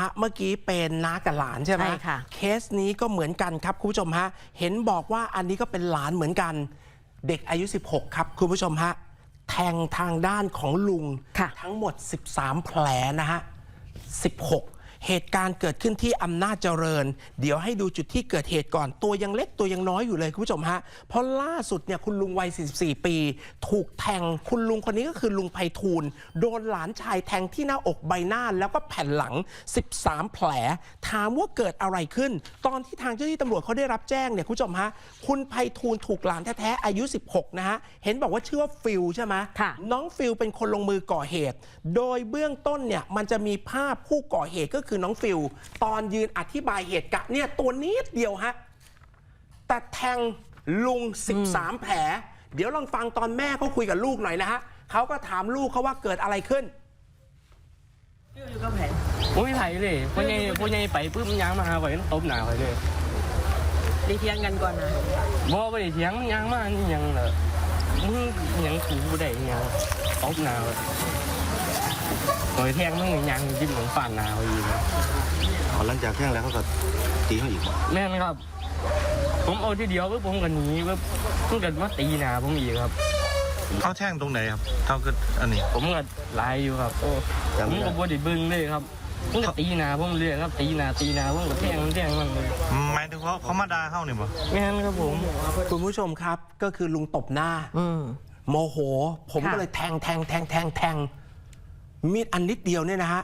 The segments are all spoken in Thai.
ฮะ เมื่อกี้เป็นน้ากับหลานใช่ไหมใช่ค่ะ เคสนี้ก็เหมือนกันครับคุณผู้ชมฮะ เห็นบอกว่าอันนี้ก็เป็นหลานเหมือนกัน เด็กอายุ 16 ครับคุณผู้ชมฮะ แทงทางด้านของลุง ค่ะ ทั้งหมด 13 แผลนะฮะ 16 เหตุการณ์เกิดขึ้นที่อำนาจเจริญ เดี๋ยวให้ดูจุดที่เกิดเหตุก่อน ตัวยังเล็กตัวยังน้อยอยู่เลยคุณผู้ชมฮะ เพราะล่าสุดเนี่ยคุณลุงวัย 44 ปี ถูกแทง คุณลุงคนนี้ก็คือลุงไพฑูรย์โดนหลานชายแทงที่หน้าอกใบหน้าแล้วก็แผ่นหลัง 13 แผล ถามว่าเกิดอะไรขึ้น ตอนที่ทางเจ้าหน้าที่ตำรวจเขาได้รับแจ้งเนี่ยคุณผู้ชมฮะ คุณไพฑูรย์ถูกหลานแท้ๆอายุ 16 นะฮะ เห็นบอกว่าชื่อว่าฟิลใช่ไหมค่ะน้องฟิลเป็นคนลงมือก่อเหตุ โดยเบื้องต้นเนี่ยมันจะมีภาพผู้ก่อเหตุก็คือน้องฟิลตอนยืนอธิบายเหตุการณ์เนี่ยตัวนิดเดียวฮะแต่แทงลุง 13 แผล เดี๋ยวลองฟังตอนแม่เขาคุยกับลูกหน่อยนะฮะเขาก็ถามลูกเขาว่าเกิดอะไรขึ้นผมไม่ไผ่เลยพอใหญ่พอใหญ่ไปปุ๊บมันยางมาหาไว้มันตบหนาไว้เลยได้เที่ยงกันก่อนนะบ่ไปเถียงมันยางมานี่ยังเหรอมึงยังถูบ่ได้อิหยังตบหนาไว้ โดยแทงมึงยางจิ้มเหมือนฝ่านหนาไว้อีกอ๋อหลังจากแท่งแล้วเขาก็ตีเขาอีกบ่แม่นครับ ผมเอาทีเดียวปุ๊บผมก็หนีปุ๊บมันก็มาตีหนาผมอีกครับ เขาแท่งตรงไหนครับเขาก็อันนี้ ผมก็ไล่อยู่ครับโอ้ผจำมไม่ได้ ก็บ่ได้เบิ่งเลยครับมันก็ตีหนาผมเรื่อยครับ ตีหนาตีหนาผมก็แทงมันแทงมันเลยหมายถึงเขาเขามาด่าเขาเนี่ยบ่ แม่นครับผม คุณผู้ชมครับก็คือลุงตบหน้า อืม โมโห ผมค่ะ ก็เลยแทงแทงแทงแทงแทง มีดอันนิดเดียวเนี่ยนะฮะ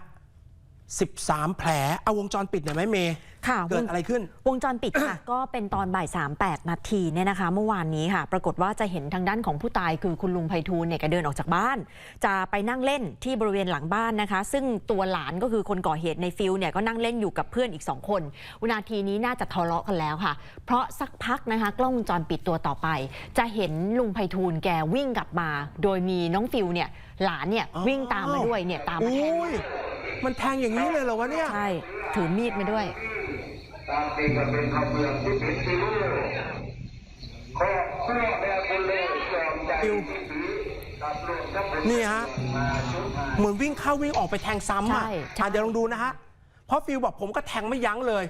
13 แผล เอาวงจรปิดหน่อยไหมเมย์ค่ะเกิดอะไรขึ้น วงจรปิดค่ะ ก็เป็นตอนบ่าย3 8นาทีเนี่ยนะคะ เมื่อวานนี้ค่ะ ปรากฏว่าจะเห็นทางด้านของผู้ตายคือคุณลุงไพฑูรย์เนี่ยแกเดินออกจากบ้าน จะไปนั่งเล่นที่บริเวณหลังบ้านนะคะ ซึ่งตัวหลานก็คือคนก่อเหตุในฟิลเนี่ยก็นั่งเล่นอยู่กับเพื่อนอีก 2 คนวินาทีนี้น่าจะทะเลาะกันแล้วค่ะ เพราะสักพักนะคะ กล้องวงจรปิดตัวต่อไป จะเห็นลุงไพฑูรย์แกวิ่งกลับมา โดยมีน้องฟิลเนี่ยหลานเนี่ยวิ่งตามมาด้วยเนี่ยตามมาแทงอุ้ย มันแทงอย่างนี้เลยเหรอวะเนี่ย ใช่ ถือมีดมาด้วย ตามเป็นก็เป็นข้าวเปลือกที่เป็นซีโร่ขอเพื่อแม่คุณเลยยอมใจที่ถือกับโลกทั้งหมดนี่ฮะมาชุดมาเหมือนวิ่งเข้าวิ่งออกไปแทงซ้ำอะใช่อะเดี๋ยวลองดูนะฮะ เพราะฟิลบอกผมก็แทงไม่ยั้งเลย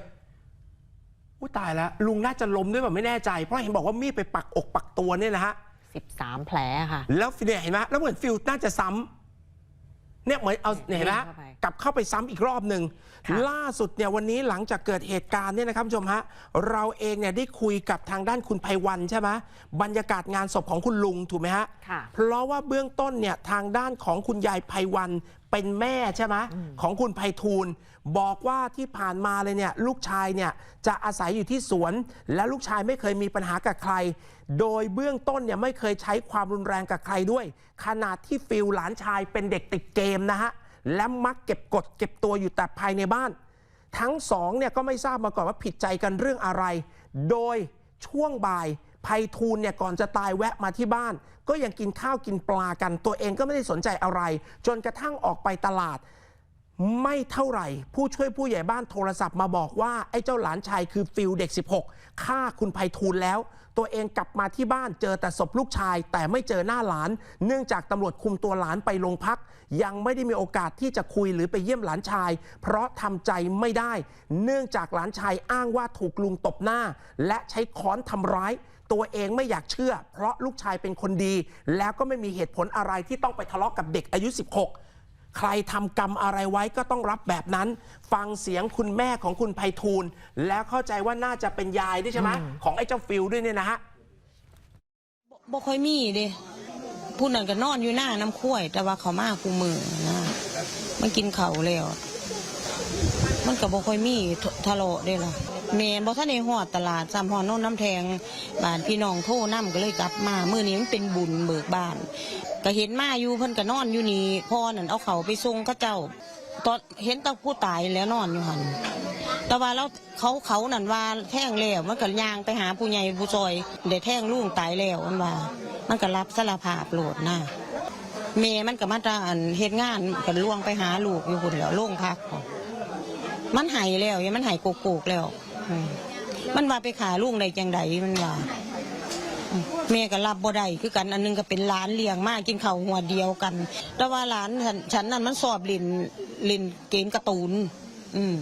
อุ้ยตายแล้ว ลุงน่าจะล้มด้วยแบบไม่แน่ใจ เพราะเห็นบอกว่ามีดไปปักอกปักตัวเนี่ยนะฮะ13แผลค่ะ แล้วเนี่ยเห็นไหมแล้วเหมือนฟิลน่าจะซ้ำ เนี่ยเหมือนเอาเนี่ยเห็นไหมเข้าไป กลับเข้าไปซ้ำอีกรอบหนึ่งค่ะ ล่าสุดเนี่ยวันนี้หลังจากเกิดเหตุการณ์เนี่ยนะครับคุณผู้ชมฮะเราเองเนี่ยได้คุยกับทางด้านคุณไพวันใช่ไหมบรรยากาศงานศพของคุณลุงถูกไหมฮะ ค่ะ เพราะว่าเบื้องต้นเนี่ยทางด้านของคุณยายไพวัน เป็นแม่ใช่ไหมของคุณไพฑูรย์บอกว่าที่ผ่านมาเลยเนี่ยลูกชายเนี่ยจะอาศัยอยู่ที่สวน และลูกชายไม่เคยมีปัญหากับใคร โดยเบื้องต้นเนี่ยไม่เคยใช้ความรุนแรงกับใครด้วย ขนาดที่ฟิลหลานชายเป็นเด็กติดเกมนะฮะและมักเก็บกดเก็บตัวอยู่แต่ภายในบ้าน ทั้งสองเนี่ยก็ไม่ทราบมาก่อนว่าผิดใจกันเรื่องอะไร โดยช่วงบ่าย ไพฑูรย์เนี่ยก่อนจะตายแวะมาที่บ้าน ก็ยังกินข้าวกินปลากัน ตัวเองก็ไม่ได้สนใจอะไร จนกระทั่งออกไปตลาด ไม่เท่าไหร่ ผู้ช่วยผู้ใหญ่บ้านโทรศัพท์มาบอกว่า ไอ้เจ้าหลานชายคือฟิลเด็ก 16ฆ่าคุณไพฑูรย์แล้ว ตัวเองกลับมาที่บ้านเจอแต่ศพลูกชาย แต่ไม่เจอหน้าหลาน เนื่องจากตำรวจคุมตัวหลานไปโรงพัก ยังไม่ได้มีโอกาสที่จะคุยหรือไปเยี่ยมหลานชาย เพราะทำใจไม่ได้ เนื่องจากหลานชายอ้างว่าถูกลุงตบหน้า และใช้ค้อนทำร้าย ตัวเองไม่อยากเชื่อ เพราะลูกชายเป็นคนดี แล้วก็ไม่มีเหตุผลอะไรที่ต้องไปทะเลาะกับเด็กอายุ 16ใครทำกรรมอะไรไว้ก็ต้องรับแบบนั้น ฟังเสียงคุณแม่ของคุณไพฑูรย์แล้วเข้าใจว่าน่าจะเป็นยายด้วยใช่ไหมของไอ้เจ้าฟิลด้วยเนี่ยนะฮะบ่ค่อยมีเด้ ผู้นั้นก็นอนอยู่หน้าน้ำข้วย แต่ว่าเขามาคูมือนะมันกินเขาแล้ว มันก็บ่ค่อยมีทะเลาะเด้ล่ะแม่นบ่ทันได้ฮอดตลาดซ้ำฮอโน่นน้ำแทงบ้านพี่น้องโทรนํก็เลยกลับมามื้อนี้มันเป็นบุญเบิกบ้าน ก็เห็นมาอยู่เพิ่นก็นอนอยู่นี่พ่อนั่นเอาเขาไปส่งเขาเจ้าตอนเห็นตาผู้ตายแล้วนอนอยู่หันแต่ว่าเราเขาเขานั่นว่าแท่งแล้วมันก็ยางไปหาผู้ใหญ่ผู้ซอยเดี๋ยวแท่งลุงตายแล้วมันว่า มันก็รับสารภาพโหลดนะเมย์มันก็มาตาอันเฮ็ดงานก็ล่วงไปหาลูกอยู่พุ่นแล้วโล่งพัก มันหายแล้วยังมันหายโกโกกแล้วมันว่าไปขาลุงได้จังใดมันว่าอืมแม่ก็รับบ่ได้คือกันอันหนึงก็เป็นหลานเลี้ยงมากกินข้าวหัวเดียวกัน แต่ว่าหลานฉันฉันนั่นมันสอบเลินเลินเกมการ์ตูน อืม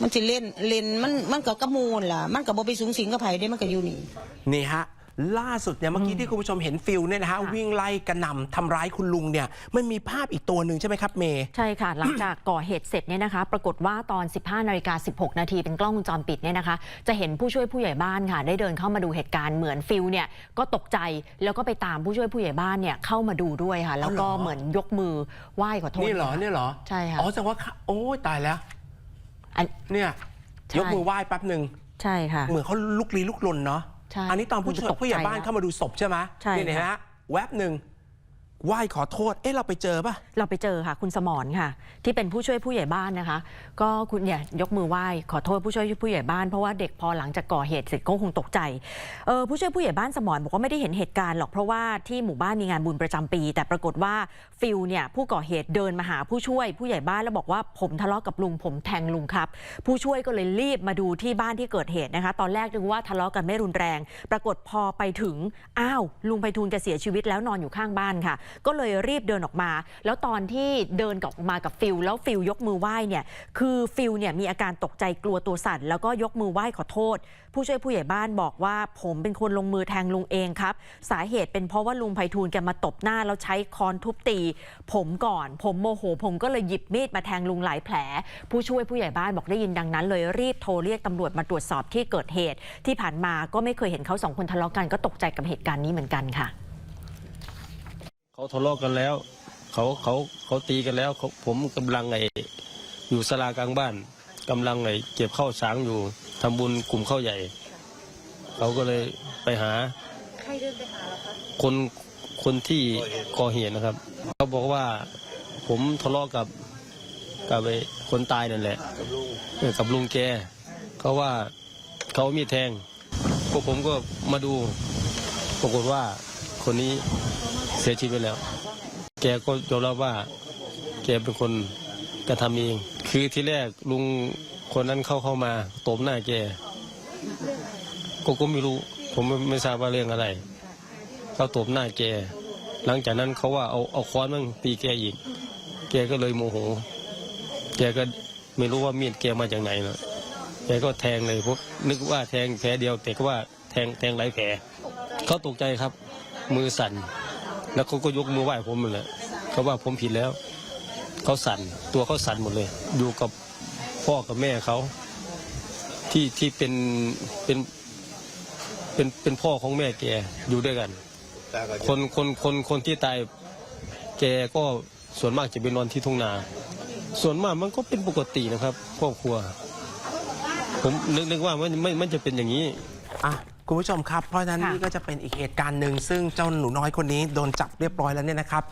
มันสิเล่นเล่นมันมันก็กระมูลล่ะ มันก็บ่ไปสูงสิงกับไผได้มันก็อยู่นี่นี่ฮะ ล่าสุดเนี่ยเมื่อกี้ที่คุณผู้ชมเห็นฟิลเนี่ยนะฮะวิ่งไล่กระหน่ำทำร้ายคุณลุงเนี่ยมันมีภาพอีกตัวหนึ่งใช่ไหมครับเมย์ใช่ค่ะ หลังจากก่อเหตุเสร็จเนี่ยนะคะ ปรากฏว่าตอน 15นาฬิกา16 นาทีเป็นกล้องวงจรปิดเนี่ยนะคะ จะเห็นผู้ช่วยผู้ใหญ่บ้านค่ะ ได้เดินเข้ามาดูเหตุการณ์เหมือนฟิลเนี่ยก็ตกใจแล้วก็ไปตามผู้ช่วยผู้ใหญ่บ้านเนี่ยเข้ามาดูด้วยค่ะ แล้วก็เอาเหรอเหมือนยกมือไหว้ขอโทษนี่เหรอค่ะเนี่ยเหรอใช่ค่ะอ๋อแสดงว่าเขาโอ้ยตายแล้วอันเนี่ยใช่ยกมือไหว้แป๊บหนึ่งใช่ค่ะเหมือนเขาลุกลี้ลุกลนเนาะใช่ อันนี้ตอนผู้ช่วยตกใจผู้ใหญ่บ้านนะเข้ามาดูศพใช่ไหมใช่นี่นะค่ะฮะแวบหนึ่ง ไหว้ขอโทษ เอ๊ะเราไปเจอป่ะเราไปเจอค่ะ คุณสมรค่ะ ที่เป็นผู้ช่วยผู้ใหญ่บ้านนะคะ ก็คุณเนี่ยยกมือไหว้ขอโทษผู้ช่วยผู้ใหญ่บ้านเพราะว่าเด็กพอหลังจากก่อเหตุเสร็จก็คงตกใจเออผู้ช่วยผู้ใหญ่บ้านสมรบอกว่าไม่ได้เห็นเหตุการณ์หรอกเพราะว่าที่หมู่บ้านมีงานบุญประจำปี แต่ปรากฏว่าฟิลเนี่ยผู้ก่อเหตุเดินมาหาผู้ช่วยผู้ใหญ่บ้านแล้วบอกว่าผมทะเลาะกับลุงผมแทงลุงครับ ผู้ช่วยก็เลยรีบมาดูที่บ้านที่เกิดเหตุนะคะ ตอนแรกนึกว่าทะเลาะกันไม่รุนแรง ปรากฏพอไปถึงอ้าวลุงไพฑูรย์แกเสียชีวิตแล้วนอนอยู่ข้างบ้านค่ะก็เลยรีบเดินออกมา แล้วตอนที่เดินกลับมากับฟิลแล้วฟิลยกมือไหว้เนี่ยคือฟิลเนี่ยมีอาการตกใจกลัวตัวสั่นแล้วก็ยกมือไหว้ขอโทษ ผู้ช่วยผู้ใหญ่บ้านบอกว่า ผมเป็นคนลงมือแทงลุงเองครับ สาเหตุเป็นเพราะว่าลุงไพฑูรย์แกมาตบหน้าแล้วใช้ค้อนทุบตี ผมก่อน ผมโมโห ผมก็เลยหยิบมีดมาแทงลุงหลายแผล ผู้ช่วยผู้ใหญ่บ้านบอกได้ยินดังนั้นเลยรีบโทรเรียกตำรวจมาตรวจสอบที่เกิดเหตุ ที่ผ่านมาก็ไม่เคยเห็นเขาสองคนทะเลาะกันก็ตกใจกับเหตุการณ์นี้เหมือนกันค่ะ เขาทะเลาะกันแล้วเขาเขาเขาตีกันแล้วผมกำลังไออยู่สลากลางบ้านกำลังไอเก็บข้าวสางอยู่ทำบุญกลุ่มข้าวใหญ่เขาก็เลยไปหาใครเดินไปหาเราคะคนคนที่ก่อเหตุนะครับเขาบอกว่าผมทะเลาะกับกับไอคนตายนั่นแหละกับลุงแกเขาว่าเขามีดแทงพวกผมก็มาดู ปรากฏว่าคนนี้ เสียชีวิตไปแล้ว แกก็ยอมรับว่าแกเป็นคนกระทำเอง คือที่แรกลุงคนนั้นเข้าเข้ามาตบหน้าแกก็ก็ไม่รู้ ผมไม่ทราบว่าเรื่องอะไร เขาตบหน้าแก หลังจากนั้นเขาว่าเอาเอาค้อนมั่งตีแกอีก แกก็เลยโมโห แกก็ไม่รู้ว่ามีดแกมาจากไหนนะแกก็แทงเลยพราะนึกว่าแทงแผลเดียวแต่ก็ว่าแทงแทงหลายแผลเขาตกใจครับ มือสั่น แล้วเขาก็ยกมือไหว้ผมหมดเลยเขาว่าผมผิดแล้ว เขาสั่นตัวเขาสั่นหมดเลย อยู่กับพ่อกับแม่เขาที่ที่เป็นเป็นเป็นเป็นพ่อของแม่แกอยู่ด้วยกัน คนคนคนคนที่ตายแกก็ส่วนมากจะไปนอนที่ทุ่งนา ส่วนมากมันก็เป็นปกตินะครับครอบครัว ผมนึกนึกว่ามันไม่มันจะเป็นอย่างนี้อะ คุณผู้ชมครับ เพราะฉะนั้นค่ะ นี่ก็จะเป็นอีกเหตุการณ์หนึ่งซึ่งเจ้าหนูน้อยคนนี้โดนจับเรียบร้อยแล้วเนี่ยนะครับ